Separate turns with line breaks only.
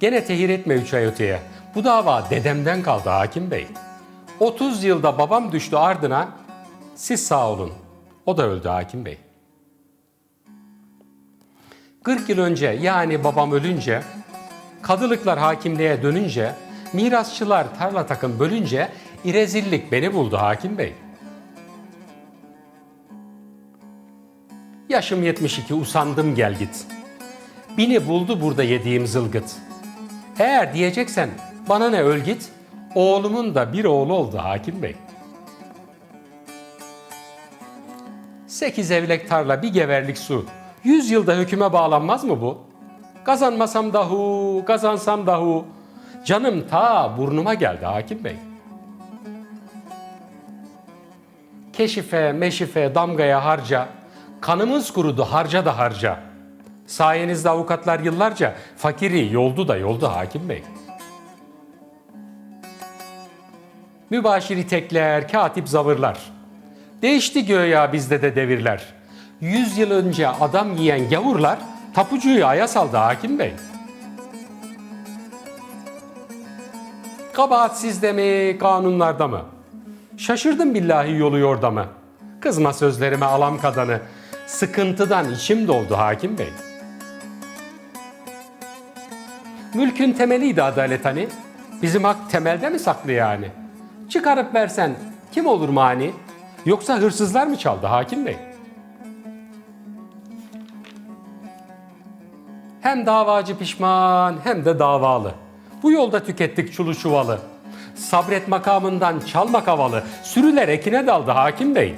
Gene tehir etme üç ay öteye. Bu dava dedemden kaldı hakim bey. 30 yılda babam düştü ardına. Siz sağ olun. O da öldü hakim bey. 40 yıl önce yani babam ölünce, kadılıklar hakimliğe dönünce, mirasçılar tarla takım bölünce irezillik beni buldu hakim bey. Yaşım 72 usandım gel git. Bini buldu burada yediğim zılgıt. Eğer diyeceksen bana ne öl git, oğlumun da bir oğlu oldu hakim bey. Sekiz evlek tarla bir geverlik su. Yüz yılda hüküme bağlanmaz mı bu? Kazanmasam dahu, kazansam dahu. Canım ta burnuma geldi hakim bey. Keşife, meşife, damgaya harca. Kanımız kurudu harca da harca. Sayenizde avukatlar yıllarca fakiri yoldu da yoldu hakim bey. Mübaşiri tekler, katip zavırlar. Değişti göya bizde de devirler. Yüz yıl önce adam yiyen gavurlar tapucuyu aya saldı hakim bey. Kabahat sizde mi, kanunlarda mı? Şaşırdım billahi yolu yorda mı? Kızma sözlerime alam kadanı. Sıkıntıdan içim doldu hakim bey. Mülkün temeliydi adalet hani. Bizim hak temelde mi saklı yani? Çıkarıp versen kim olur mani? Yoksa hırsızlar mı çaldı hakim bey? Hem davacı pişman hem de davalı. Bu yolda tükettik çulu çuvalı. Sabret makamından çalmak havalı. Sürüler ekine daldı hakim bey.